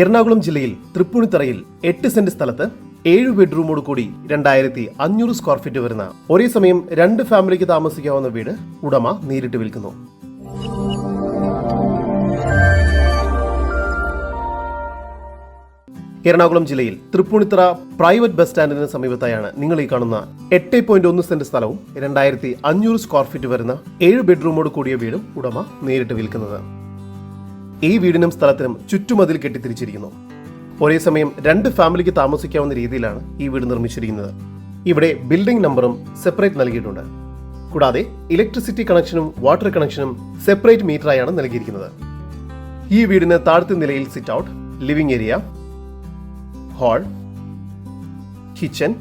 എറണാകുളം ജില്ലയിൽ തൃപ്പൂണിത്തറയിൽ എട്ട് സെന്റ് സ്ഥലത്ത് ഏഴ് ബെഡ്റൂമോട് കൂടി രണ്ടായിരത്തി അഞ്ഞൂറ് സ്ക്വയർ ഫീറ്റ് വരുന്ന ഒരേ സമയം രണ്ട് ഫാമിലിക്ക് താമസിക്കാവുന്ന വീട് ഉടമ നേരിട്ട് വിൽക്കുന്നു. എറണാകുളം ജില്ലയിൽ തൃപ്പൂണിത്തറ പ്രൈവറ്റ് ബസ് സ്റ്റാൻഡിന് സമീപത്തായാണ് നിങ്ങൾ ഈ കാണുന്ന എട്ട് പോയിന്റ് ഒന്ന് സെന്റ് സ്ഥലവും രണ്ടായിരത്തി അഞ്ഞൂറ് സ്ക്വയർ ഫീറ്റ് വരുന്ന ഏഴ് ബെഡ്റൂമോട് കൂടിയ വീടും ഉടമ നേരിട്ട് വിൽക്കുന്നത്. ഈ വീടിനും സ്ഥലത്തിനും ചുറ്റുമതിൽ കെട്ടിത്തിരിച്ചിരിക്കുന്നു. ഒരേ സമയം രണ്ട് ഫാമിലിക്ക് താമസിക്കാവുന്ന രീതിയിലാണ് ഈ വീട് നിർമ്മിച്ചിരിക്കുന്നത്. ഇവിടെ ബിൽഡിംഗ് നമ്പറും സെപ്പറേറ്റ് നൽകിയിട്ടുണ്ട്. കൂടാതെ ഇലക്ട്രിസിറ്റി കണക്ഷനും വാട്ടർ കണക്ഷനും സെപ്പറേറ്റ് മീറ്ററായാണ് നൽകിയിരിക്കുന്നത്. ഈ വീടിന് താഴത്തെ നിലയിൽ sit out living area hall kitchen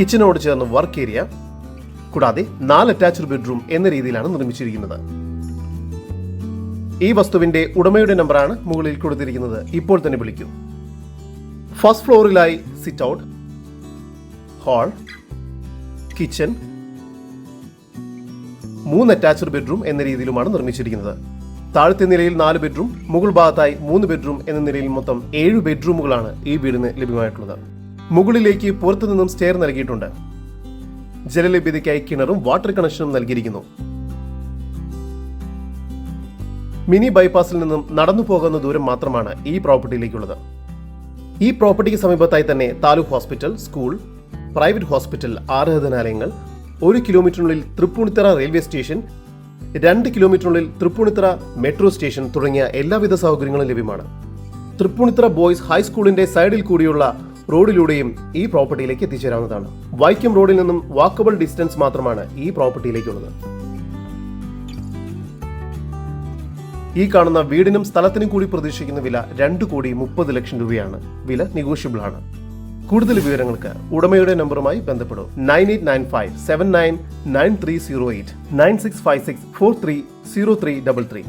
കിച്ചനോട് ചേർന്ന് വർക്ക് ഏരിയ കൂടാതെ നാല് അറ്റാച്ച്ഡ് ബെഡ്റൂം എന്ന രീതിയിലാണ് നിർമ്മിച്ചിരിക്കുന്നത്. ഈ വസ്തുവിന്റെ ഉടമയുടെ നമ്പറാണ് മുകളിൽ കൊടുത്തിരിക്കുന്നത്. ഇപ്പോൾ തന്നെ വിളിക്കൂ. ഫസ്റ്റ് ഫ്ലോറിലായി സിറ്റ് ഔട്ട് ഹാൾ കിച്ചൺ മൂന്ന് അറ്റാച്ച്ഡ് ബെഡ്റൂം എന്ന രീതിയിലുമാണ് നിർമ്മിച്ചിരിക്കുന്നത്. താഴത്തെ നിലയിൽ നാല് ബെഡ്റൂം മുകൾ ഭാഗത്തായി മൂന്ന് ബെഡ്റൂം എന്ന നിലയിൽ മൊത്തം ഏഴ് ബെഡ്റൂമുകളാണ് ഈ വീടിന് ലഭ്യമായിട്ടുള്ളത്. മുകളിലേക്ക് പുറത്തു നിന്നും സ്റ്റെയർ നൽകിയിട്ടുണ്ട്. ജലലഭ്യതയ്ക്കായി കിണറും വാട്ടർ കണക്ഷനും നൽകിയിരിക്കുന്നു. മിനി ബൈപ്പാസിൽ നിന്നും നടന്നു പോകുന്ന ദൂരം മാത്രമാണ് ഈ പ്രോപ്പർട്ടിയിലേക്കുള്ളത്. ഈ പ്രോപ്പർട്ടിക്ക് സമീപത്തായി തന്നെ taluk hospital school private hospital ആരാധനാലയങ്ങൾ ഒരു കിലോമീറ്ററിനുള്ളിൽ തൃപ്പൂണിത്തറ റെയിൽവേ സ്റ്റേഷൻ രണ്ട് കിലോമീറ്ററിനുള്ളിൽ തൃപ്പൂണിത്തറ മെട്രോ സ്റ്റേഷൻ തുടങ്ങിയ എല്ലാവിധ സൗകര്യങ്ങളും ലഭ്യമാണ്. തൃപ്പൂണിത്തറ ബോയ്സ് ഹൈസ്കൂളിന്റെ സൈഡിൽ കൂടിയുള്ള റോഡിലൂടെയും ഈ പ്രോപ്പർട്ടിയിലേക്ക് എത്തിച്ചേരാവുന്നതാണ്. വൈക്കം റോഡിൽ നിന്നും വാക്കബിൾ ഡിസ്റ്റൻസ് മാത്രമാണ് ഈ പ്രോപ്പർട്ടിയിലേക്കുള്ളത്. ഈ കാണുന്ന വീടിനും സ്ഥലത്തിനും കൂടി പ്രതീക്ഷിക്കുന്ന വില രണ്ട് കോടി മുപ്പത് ലക്ഷം രൂപയാണ്. വില നെഗോഷ്യബിൾ ആണ്. കൂടുതൽ വിവരങ്ങൾക്ക് ഉടമയുടെ നമ്പറുമായി ബന്ധപ്പെടും. Nine eight nine five seven nine nine three zero eight nine six five six four three zero three double three.